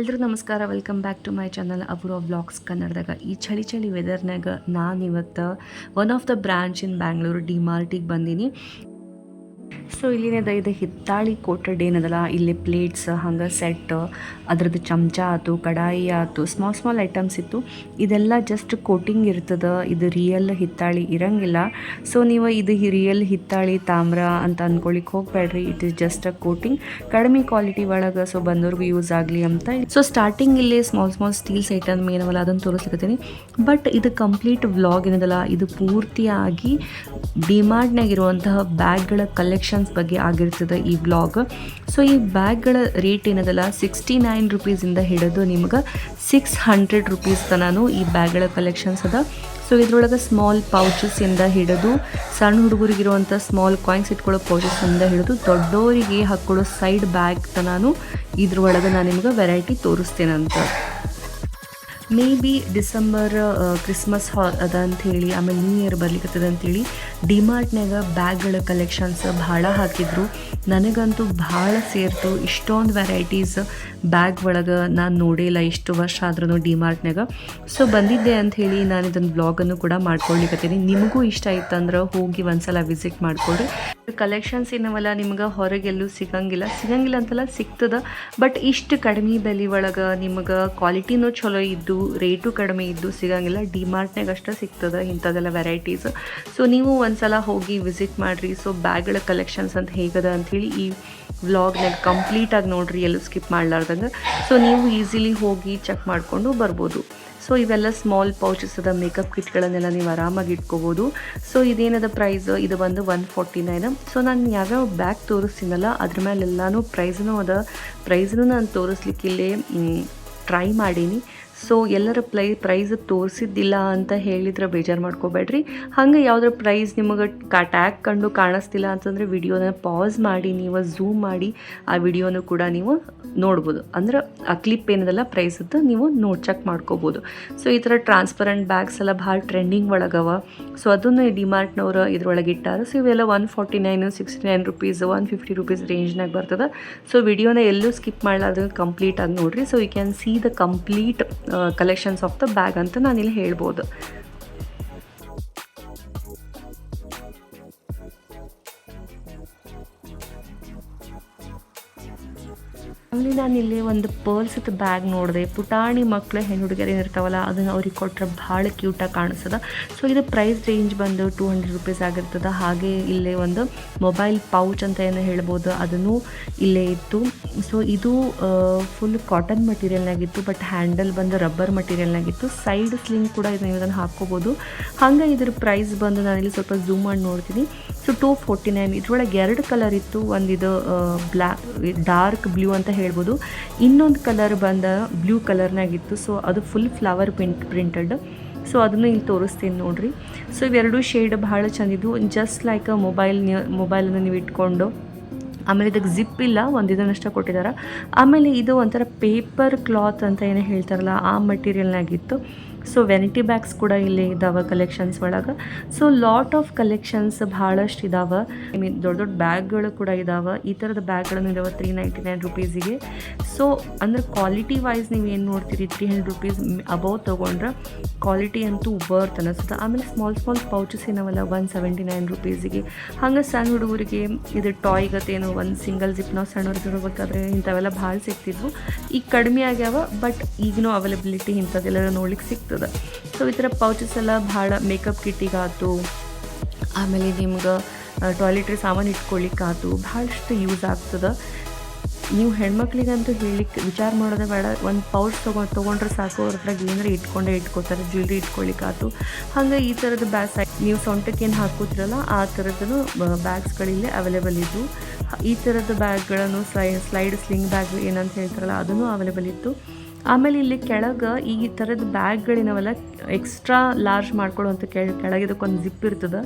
ಎಲ್ರಿಗೂ ನಮಸ್ಕಾರ. Welcome back to my channel Apoorva vlogs ಕನ್ನಡದಾಗ. ಈ ಚಳಿ ಚಳಿ ವೆದರ್ನಾಗ ನಾನು ಇವತ್ತು one of the branch in Bangalore D ಮಾರ್ಟಿಗೆ ಬಂದೀನಿ. ಸೊ ಇಲ್ಲಿನದ ಇದು ಹಿತ್ತಾಳಿ ಕೋಟೆಡ್ ಏನದಲ್ಲ? ಇಲ್ಲಿ ಪ್ಲೇಟ್ಸ್ ಹಂಗೆ ಸೆಟ್ ಅದ್ರದ್ದು ಚಮಚ ಆಯ್ತು, ಕಡಾಯಿ ಆಯ್ತು ಸ್ಮಾಲ್ ಸ್ಮಾಲ್ ಐಟಮ್ಸ್ ಇತ್ತು. ಇದೆಲ್ಲ ಜಸ್ಟ್ ಕೋಟಿಂಗ್ ಇರ್ತದೆ. ಇದು ರಿಯಲ್ ಹಿತ್ತಾಳಿ ಇರಂಗಿಲ್ಲ. ಸೊ ನೀವು ಇದು ರಿಯಲ್ ಹಿತ್ತಾಳಿ ತಾಮ್ರ ಅಂತ ಅಂದ್ಕೊಳಿಕ್ಕೆ ಹೋಗ್ಬೇಡ್ರಿ. It is just a coating ಕಡಿಮೆ ಕ್ವಾಲಿಟಿ ಒಳಗೆ ಸೊ ಬಂದವ್ರಿಗೂ ಯೂಸ್ ಆಗಲಿ ಅಂತ ಸೊ ಸ್ಟಾರ್ಟಿಂಗ್ ಇಲ್ಲಿ ಸ್ಮಾಲ್ ಸ್ಮಾಲ್ ಸ್ಟೀಲ್ಸ್ ಐಟಮ್ ಏನವಲ್ಲ, ಅದನ್ನು ತೋರಿಸ್ಲಿಕ್ಕತ್ತೀನಿ ಬಟ್ ಇದು ಕಂಪ್ಲೀಟ್ ವ್ಲಾಗ್ ಏನದಲ್ಲ? ಇದು ಪೂರ್ತಿಯಾಗಿ ಡಿಮಾರ್ಟ್ನಾಗ ಇರುವಂತಹ ಬ್ಯಾಗ್ಗಳ ಕಲೆಕ್ಷನ್ಸ್ ಬಗ್ಗೆ ಆಗಿರ್ತದೆ ಈ ಬ್ಲಾಗ್ ಸೊ ಈ ಬ್ಯಾಗ್ಗಳ ರೇಟ್ ಏನದಲ್ಲ ಸಿಕ್ಸ್ಟಿ ನೈನ್ ರುಪೀಸಿಂದ ಹಿಡಿದು ನಿಮ್ಗೆ ಸಿಕ್ಸ್ ಹಂಡ್ರೆಡ್ ರುಪೀಸ್ ತನೂ ಈ ಬ್ಯಾಗ್ಗಳ ಕಲೆಕ್ಷನ್ಸ್ ಅದ. ಸೊ ಇದ್ರೊಳಗೆ ಸ್ಮಾಲ್ ಪೌಚಸ್ಸಿಂದ ಹಿಡಿದು, ಸಣ್ಣ ಹುಡುಗರಿಗಿರುವಂಥ ಸ್ಮಾಲ್ ಕಾಯಿನ್ಸ್ ಇಟ್ಕೊಳ್ಳೋ ಪೌಚಸ್ಸಿಂದ ಹಿಡಿದು ದೊಡ್ಡವರಿಗೆ ಹಾಕ್ಕೊಳ್ಳೋ ಸೈಡ್ ಬ್ಯಾಗ್ ತನೂ ಇದ್ರೊಳಗೆ ನಾನು ನಿಮ್ಗೆ ವೆರೈಟಿ ತೋರಿಸ್ತೇನಂತ. ಮೇ ಬಿ ಡಿಸೆಂಬರ್ ಕ್ರಿಸ್ಮಸ್ ಹಾ ಅದ ಅಂಥೇಳಿ ಆಮೇಲೆ ನ್ಯೂ ಇಯರ್ ಬರ್ಲಿಕ್ಕತ್ತದ ಅಂಥೇಳಿ ಡಿಮಾರ್ಟ್ನಾಗ ಬ್ಯಾಗ್ಗಳ ಕಲೆಕ್ಷನ್ಸ್ ಭಾಳ ಹಾಕಿದ್ರು. ನನಗಂತೂ ಭಾಳ ಸೇರ್ತು. ಇಷ್ಟೊಂದು ವೆರೈಟೀಸ್ ಬ್ಯಾಗ್ ಒಳಗೆ ನಾನು ನೋಡಿಲ್ಲ, ಇಷ್ಟು ವರ್ಷ ಆದ್ರೂ ಡಿಮಾರ್ಟ್ನಾಗ ಸೊ ಬಂದಿದ್ದೆ ಅಂತ ಹೇಳಿ ನಾನು ಇದನ್ನು ಬ್ಲಾಗನ್ನು ಕೂಡ ಮಾಡ್ಕೊಳ್ಲಿಕ್ಕತ್ತೀನಿ ನಿಮಗೂ ಇಷ್ಟ ಆಯ್ತಂದ್ರೆ ಹೋಗಿ ಒಂದ್ಸಲ ವಿಸಿಟ್ ಮಾಡ್ಕೊಳ್ರಿ. ಕಲೆಕ್ಷನ್ಸ್ ಏನವಲ್ಲ, ನಿಮ್ಗೆ ಹೊರಗೆಲ್ಲೂ ಸಿಗಂಗಿಲ್ಲ. ಸಿಗಂಗಿಲ್ಲ ಅಂತಲ್ಲ, ಸಿಗ್ತದ. ಬಟ್ ಇಷ್ಟು ಕಡಿಮೆ ಬೆಲೆ ಒಳಗೆ ನಿಮ್ಗೆ ಕ್ವಾಲಿಟಿನೂ ಚಲೋ ಇದ್ದು ರೇಟು ಕಡಿಮೆ ಇದ್ದು ಸಿಗಂಗಿಲ್ಲ. ಡಿಮಾರ್ಟ್ನಾಗ ಅಷ್ಟೇ ಸಿಗ್ತದೆ ಇಂಥದ್ದೆಲ್ಲ ವೆರೈಟೀಸ್ ಸೊ ನೀವು ಒಂದ್ಸಲ ಹೋಗಿ ವಿಸಿಟ್ ಮಾಡಿರಿ. ಸೊ ಬ್ಯಾಗ್ಗಳ ಕಲೆಕ್ಷನ್ಸ್ ಅಂತ ಹೇಗದ ಅಂಥೇಳಿ ಈ ವ್ಲಾಗ್ನಾಗ ಕಂಪ್ಲೀಟಾಗಿ ನೋಡಿರಿ, ಎಲ್ಲೂ ಸ್ಕಿಪ್ ಮಾಡಲಾರ್ದಂಗೆ. ಸೊ ನೀವು ಈಸಿಲಿ ಹೋಗಿ ಚೆಕ್ ಮಾಡಿಕೊಂಡು ಬರ್ಬೋದು. ಸೊ ಇವೆಲ್ಲ ಸ್ಮಾಲ್ ಪೌಚಸ್ ಅದ ಮೇಕಪ್ ಕಿಟ್ಗಳನ್ನೆಲ್ಲ ನೀವು ಆರಾಮಾಗಿ ಇಟ್ಕೋಬೋದು. ಸೊ ಇದೇನದ ಪ್ರೈಸ್ ಇದು ಬಂದು ಒನ್ ಫಾರ್ಟಿ ನೈನ್ ಸೊ ನಾನು ಯಾವ್ಯಾವ ಬ್ಯಾಗ್ ತೋರಿಸ್ತೀನಲ್ಲ, ಅದ್ರ ಮೇಲೆಲ್ಲಾನು ಪ್ರೈಸ್ನೂ ಅದ. ಪ್ರೈಸ್ನೂ ನಾನು ತೋರಿಸ್ಲಿಕ್ಕೆ ಇಲ್ಲೇ ಟ್ರೈ ಮಾಡೀನಿ. ಸೊ ಎಲ್ಲರ ಪ್ಲೈ ಪ್ರೈಸ್ ತೋರಿಸಿದ್ದಿಲ್ಲ ಅಂತ ಹೇಳಿದ್ರೆ ಬೇಜಾರು ಮಾಡ್ಕೋಬೇಡ್ರಿ. ಹಂಗೆ ಯಾವುದ್ರ ಪ್ರೈಸ್ ನಿಮಗೆ ಕಾ ಕಂಡು ಕಾಣಿಸ್ತಿಲ್ಲ ಅಂತಂದರೆ ವಿಡಿಯೋನ ಪಾಸ್ ಮಾಡಿ, ನೀವು ಝೂಮ್ ಮಾಡಿ, ಆ ವಿಡಿಯೋನು ಕೂಡ ನೀವು ನೋಡ್ಬೋದು. ಅಂದ್ರೆ ಆ ಕ್ಲಿಪ್ ಏನದಲ್ಲ ಪ್ರೈಸದ್ದು ನೀವು ನೋಡ್ ಚೆಕ್ ಮಾಡ್ಕೋಬೋದು. ಸೊ ಈ ಥರ ಟ್ರಾನ್ಸ್ಪರೆಂಟ್ ಬ್ಯಾಗ್ಸ್ ಎಲ್ಲ ಭಾಳ ಟ್ರೆಂಡಿಂಗ್ ಒಳಗವ. ಸೊ ಅದನ್ನು ಡಿಮಾರ್ಟ್ನವ್ರು ಇದ್ರೊಳಗೆ ಇಟ್ಟಾರ. ಸೊ ಇವೆಲ್ಲ one forty nine sixty nine rupees one fifty rupees ರೇಂಜ್ನಾಗ ಬರ್ತದೆ ಸೊ ವಿಡಿಯೋನ ಎಲ್ಲೂ ಸ್ಕಿಪ್ ಮಾಡಲಾರ್ದು ಕಂಪ್ಲೀಟಾಗಿ ನೋಡಿರಿ. So you can see the complete collections of the bag ಅಂತ ನಾನಿಲ್ಲಿ ಹೇಳ್ಬೋದು. ಆಮೇಲೆ ನಾನು ಇಲ್ಲಿ ಒಂದು ಪರ್ಲ್ಸದ ಬ್ಯಾಗ್ ನೋಡಿದೆ. ಪುಟಾಣಿ ಮಕ್ಕಳು ಹೆಣ್ಣು ಹುಡುಗಿಯರು ಏನಿರ್ತಾವಲ್ಲ, ಅದನ್ನು ಅವ್ರಿಗೆ ಕೊಟ್ಟರೆ ಭಾಳ ಕ್ಯೂಟಾಗಿ ಕಾಣಿಸ್ತದ. ಸೊ ಇದು ಪ್ರೈಸ್ ರೇಂಜ್ ಬಂದು ಟೂ ಹಂಡ್ರೆಡ್ ರುಪೀಸ್ ಆಗಿರ್ತದೆ. ಹಾಗೆ ಇಲ್ಲೇ ಒಂದು ಮೊಬೈಲ್ ಪೌಚ್ ಅಂತ ಏನು ಹೇಳ್ಬೋದು, ಅದನ್ನು ಇಲ್ಲೇ ಇತ್ತು. ಸೊ ಇದು ಫುಲ್ ಕಾಟನ್ ಮಟೀರಿಯಲ್ನಾಗಿತ್ತು ಬಟ್ ಹ್ಯಾಂಡಲ್ ಬಂದು ರಬ್ಬರ್ ಮಟೀರಿಯಲ್ನಾಗಿತ್ತು ಸೈಡ್ ಸ್ಲಿಂಗ್ ಕೂಡ ಇದನ್ನು ಇದನ್ನು ಹಾಕ್ಕೋಬೋದು. ಹಾಗೆ ಇದ್ರ ಪ್ರೈಸ್ ಬಂದು ನಾನಿಲ್ಲಿ ಸ್ವಲ್ಪ ಝೂಮ್ ಮಾಡಿ ನೋಡ್ತೀನಿ. ಸೊ ಟೂ ಫೋರ್ಟಿ ನೈನ್ ಇದ್ರೊಳಗೆ ಎರಡು ಕಲರ್ ಇತ್ತು. ಒಂದಿದು ಬ್ಲ್ಯಾಕ್ ಡಾರ್ಕ್ ಬ್ಲೂ ಅಂತ ಹೇಳ್ಬೋದು. ಇನ್ನೊಂದು ಕಲರ್ ಬಂದ ಬ್ಲೂ ಕಲರ್ನಾಗಿತ್ತು ಸೊ ಅದು full flower print printed so ಅದನ್ನು ಇಲ್ಲಿ ತೋರಿಸ್ತೀನಿ ನೋಡ್ರಿ. ಸೊ ಇವೆರಡು ಶೇಡ್ ಭಾಳ ಚೆಂದಿದ್ದು. ಜಸ್ಟ್ ಲೈಕ್ ಮೊಬೈಲ್ ಮೊಬೈಲನ್ನು ನೀವು ಇಟ್ಕೊಂಡು, ಆಮೇಲೆ ಇದಕ್ಕೆ ಜಿಪ್ ಇಲ್ಲ ಒಂದು ಕೊಟ್ಟಿದ್ದಾರೆ. ಆಮೇಲೆ ಇದು ಒಂಥರ ಪೇಪರ್ ಕ್ಲಾತ್ ಅಂತ ಏನೋ ಹೇಳ್ತಾರಲ್ಲ, ಆ ಮಟೀರಿಯಲ್ನಾಗಿತ್ತು ಸೊ ವೆನಿಟಿ ಬ್ಯಾಗ್ಸ್ ಕೂಡ ಇಲ್ಲಿ ಇದ್ದಾವೆ ಕಲೆಕ್ಷನ್ಸ್ ಒಳಗೆ. ಸೊ ಲಾಟ್ ಆಫ್ ಕಲೆಕ್ಷನ್ಸ್ ಭಾಳಷ್ಟು ಇದಾವೆ. ಐ ಮೀನ್ ದೊಡ್ಡ ದೊಡ್ಡ ಬ್ಯಾಗ್ಗಳು ಕೂಡ ಇದಾವೆ. ಈ ಥರದ ಬ್ಯಾಗ್ಗಳನ್ನು ಇದಾವೆ ತ್ರೀ ನೈಂಟಿ ನೈನ್ ರುಪೀಸಿಗೆ. ಸೊ ಅಂದರೆ ಕ್ವಾಲಿಟಿ ವೈಸ್ ನೀವು ಏನು ನೋಡ್ತೀರಿ? ತ್ರೀ ಹಂಡ್ರೆಡ್ ರುಪೀಸ್ ಅಬೌವ್ ತೊಗೊಂಡ್ರೆ ಕ್ವಾಲಿಟಿ ಅಂತೂ ವರ್ತ್ ಅನ್ನಿಸ್ತದೆ ಆಮೇಲೆ ಸ್ಮಾಲ್ ಸ್ಮಾಲ್ ಪೌಚಸ್ ಏನವಲ್ಲ ಒನ್ ಸೆವೆಂಟಿ ನೈನ್ ರುಪೀಸಿಗೆ. ಹಂಗೆ ಸಣ್ಣ ಹುಡುಗರಿಗೆ ಇದು ಟಾಯ್ ಗತೇನು ಒಂದು ಸಿಂಗಲ್ ಜಿಪ್ ನಾವು ಸಣ್ಣ ಇರಬೇಕಾದ್ರೆ ಇಂಥವೆಲ್ಲ ಭಾಳ ಸಿಗ್ತಿದ್ವು. ಈಗ ಕಡಿಮೆ ಆಗ್ಯಾವ ಬಟ್ ಈಗಿನೂ ಅವೈಲಬಿಲಿಟಿ ಇಂಥದ್ದೆಲ್ಲ ನೋಡ್ಲಿಕ್ಕೆ ಸಿಗ್ತದೆ. ಸೊ ಈ ಥರ ಪೌಚಸ್ ಎಲ್ಲ ಭಾಳ ಮೇಕಪ್ ಕಿಟ್ಟಿಗಾಯ್ತು ಆಮೇಲೆ ನಿಮ್ಗೆ ಟಾಯ್ಲೆಟ್ರಿ ಸಾಮಾನು ಇಟ್ಕೊಳ್ಳಿಕ್ಕಾಯ್ತು. ಭಾಳಷ್ಟು ಯೂಸ್ ಆಗ್ತದೆ. ನೀವು ಹೆಣ್ಮಕ್ಳಿಗಂತೂ ಹೇಳಲಿಕ್ಕೆ ವಿಚಾರ ಮಾಡೋದೇ ಬೇಡ. ಒಂದು ಪೌಚ್ ತೊಗೊ, ತೊಗೊಂಡ್ರೆ ಸಾಕು. ಅವ್ರ ಹತ್ರ ಏನಾರ ಇಟ್ಕೊಂಡೇ ಇಟ್ಕೋತಾರೆ. ಜ್ಯುವೆಲ್ರಿ ಇಟ್ಕೊಳ್ಳಿಕ್ಕಾಯ್ತು. ಹಾಗೆ ಈ ಥರದ ಬ್ಯಾಗ್ಸ್ ನೀವು ಸೊಂಟಕ್ಕೆ ಏನು ಹಾಕೋತಿರಲ್ಲ ಆ ಥರದ್ದು ಬ್ಯಾಗ್ಸ್ಗಳಿಲ್ಲೇ ಅವೈಲೇಬಲ್ ಇದ್ದು ಈ ಥರದ ಬ್ಯಾಗ್ಗಳನ್ನು ಸ್ಲೈ ಸ್ಲೈಡ್ ಸ್ಲಿಂಗ್ ಬ್ಯಾಗ್ ಏನಂತ ಹೇಳ್ತಾರಲ್ಲ, ಅದನ್ನು ಅವೈಲೇಬಲ್ ಇತ್ತು. ಆಮೇಲೆ ಇಲ್ಲಿ ಕೆಳಗೆ ಈ ಥರದ ಬ್ಯಾಗ್ಗಳಿನವೆಲ್ಲ ಎಕ್ಸ್ಟ್ರಾ ಲಾರ್ಜ್ ಮಾಡ್ಕೊಳ್ಳುವಂಥ ಕೆಳ ಕೆಳಗೆ ಇದಕ್ಕೊಂದು ಜಿಪ್ ಇರ್ತದೆ.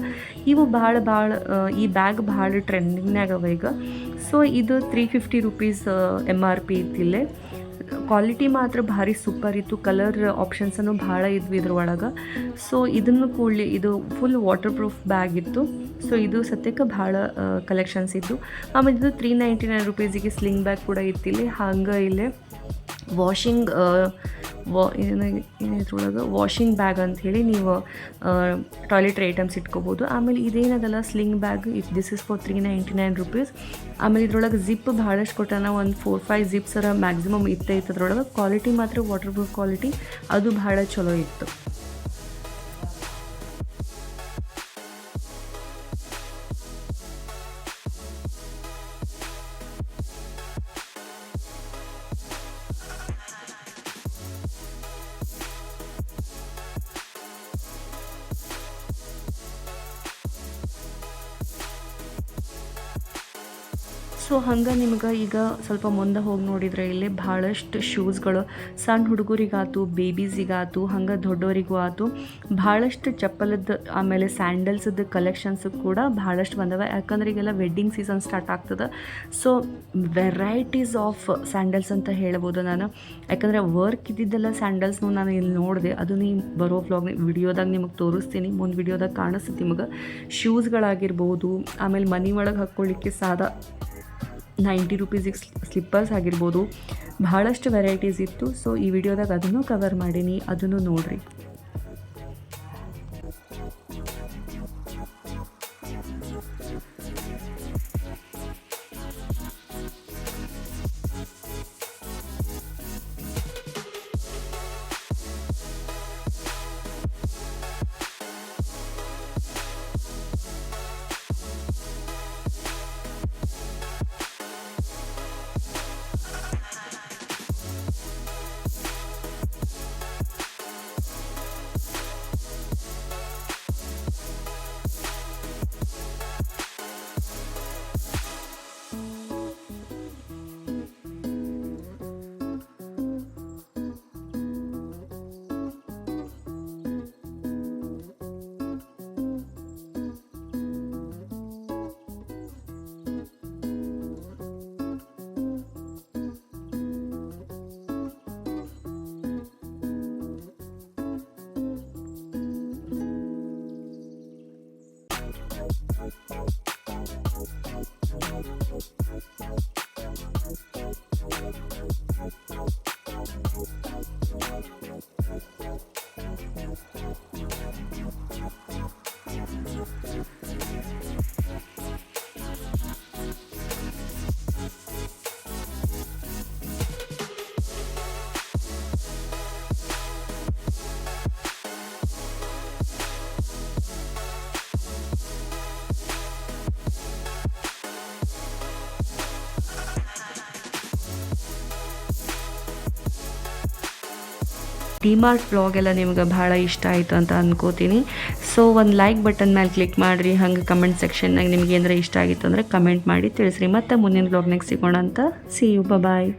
ಇವು ಭಾಳ ಭಾಳ ಈ ಬ್ಯಾಗ್ ಭಾಳ ಟ್ರೆಂಡಿಂಗ್ನಾಗ ಅವ ಈಗ. ಸೊ ಇದು three fifty rupees M R P ಇತ್ತಿಲ್ಲೇ quality ಮಾತ್ರ ಭಾರಿ ಸೂಪರ್ ಇತ್ತು. ಕಲರ್ ಆಪ್ಷನ್ಸನ್ನು ಭಾಳ ಇದ್ವು ಇದ್ರೊಳಗೆ ಸೊ ಇದನ್ನು ಕೂಡಲಿ ಇದು ಫುಲ್ ವಾಟರ್ ಪ್ರೂಫ್ ಬ್ಯಾಗ್ ಇತ್ತು. ಸೊ ಇದು ಸದ್ಯಕ್ಕೆ ಭಾಳ ಕಲೆಕ್ಷನ್ಸ್ ಇತ್ತು. ಆಮೇಲೆ ಇದು ತ್ರೀ ನೈಂಟಿ ನೈನ್ ರುಪೀಸಿಗೆ ಸ್ಲಿಂಗ್ ಬ್ಯಾಗ್ ಕೂಡ ಇತ್ತಿಲ್ಲಿ ಹಂಗೆ ಇಲ್ಲೇ. ವಾಷಿಂಗ್ ವಾ ಏನಿದ್ರೊಳಗೆ ವಾಷಿಂಗ್ ಬ್ಯಾಗ್ ಅಂಥೇಳಿ ನೀವು ಟಾಯ್ಲೆಟ್ ಐಟಮ್ಸ್ ಇಟ್ಕೋಬೋದು. ಆಮೇಲೆ ಇದೇನದಲ್ಲ sling bag if this is for three ninety nine rupees ಆಮೇಲೆ ಇದ್ರೊಳಗೆ ಜಿಪ್ ಭಾಳಷ್ಟು ಕೊಟ್ಟಾನ, ಒಂದು ಫೋರ್ ಫೈವ್ ಜಿಪ್ಸರ ಮ್ಯಾಕ್ಸಿಮಮ್ ಇತ್ತೈತೆ ಇತ್ತು ಅದ್ರೊಳಗೆ ಕ್ವಾಲಿಟಿ ಮಾತ್ರ ವಾಟರ್ ಪ್ರೂಫ್ ಕ್ವಾಲಿಟಿ ಅದು ಭಾಳ ಚಲೋ ಇತ್ತು. ಸೊ ಹಂಗೆ ನಿಮ್ಗೆ ಈಗ ಸ್ವಲ್ಪ ಮುಂದೆ ಹೋಗಿ ನೋಡಿದರೆ ಇಲ್ಲಿ ಭಾಳಷ್ಟು ಶೂಸ್ಗಳು ಸಣ್ಣ ಹುಡುಗರಿಗಾತು ಬೇಬೀಸಿಗಾತು ಹಂಗೆ ದೊಡ್ಡವರಿಗೂ ಆತು. ಭಾಳಷ್ಟು ಚಪ್ಪಲದ್ದು ಆಮೇಲೆ ಸ್ಯಾಂಡಲ್ಸದ್ದು ಕಲೆಕ್ಷನ್ಸ್ ಕೂಡ ಭಾಳಷ್ಟು ಬಂದವೆ. ಯಾಕಂದ್ರೆ ಈಗೆಲ್ಲ ವೆಡ್ಡಿಂಗ್ ಸೀಸನ್ ಸ್ಟಾರ್ಟ್ ಆಗ್ತದೆ. ಸೊ ವೆರೈಟೀಸ್ ಆಫ್ ಸ್ಯಾಂಡಲ್ಸ್ ಅಂತ ಹೇಳ್ಬೋದು ನಾನು. ಯಾಕಂದರೆ ವರ್ಕ್ ಇದ್ದಿದ್ದೆಲ್ಲ ಸ್ಯಾಂಡಲ್ಸ್ನು ನಾನು ಇಲ್ಲಿ ನೋಡಿದೆ. ಅದು ನೀವು ಬರೋ ವ್ಲಾಗ್ ವಿಡಿಯೋದಾಗ ನಿಮಗೆ ತೋರಿಸ್ತೀನಿ. ಮುಂದೆ ವಿಡಿಯೋದಾಗ ಕಾಣಿಸ್ತೀನಿ ನಿಮಗೆ ಶೂಸ್ಗಳಾಗಿರ್ಬೋದು ಆಮೇಲೆ ಮನೆ ಒಳಗೆ ಹಾಕ್ಕೊಳ್ಳಿಕ್ಕೆ ಸಾದಾ ನೈಂಟಿ ರುಪೀಸಿಗೆ ಸ್ಲಿಪ್ಪರ್ಸ್ ಆಗಿರ್ಬೋದು. ಭಾಳಷ್ಟು ವೆರೈಟೀಸ್ ಇತ್ತು. ಸೊ, ಈ ವಿಡಿಯೋದಾಗ ಅದನ್ನು ಕವರ್ ಮಾಡೀನಿ. ಅದನ್ನು ನೋಡಿರಿ. ಡಿಮಾರ್ಟ್ ಬ್ಲಾಗ್ ಎಲ್ಲ ನಿಮ್ಗೆ ಭಾಳ ಇಷ್ಟ ಆಯಿತು ಅಂತ ಅನ್ಕೋತೀನಿ. ಸೊ ಒಂದು ಲೈಕ್ ಬಟನ್ ಮೇಲೆ ಕ್ಲಿಕ್ ಮಾಡಿರಿ. ಹಂಗೆ ಕಮೆಂಟ್ ಸೆಕ್ಷನ್ನಾಗ ನಿಮ್ಗೆ ಏನಾರ ಇಷ್ಟ ಆಗಿತ್ತು ಅಂದರೆ ಕಮೆಂಟ್ ಮಾಡಿ ತಿಳಿಸ್ರಿ. ಮತ್ತೆ ಮುಂದಿನ ಬ್ಲಾಗ್ನಾಗ ಸಿಗೋಣ ಅಂತ. C you bye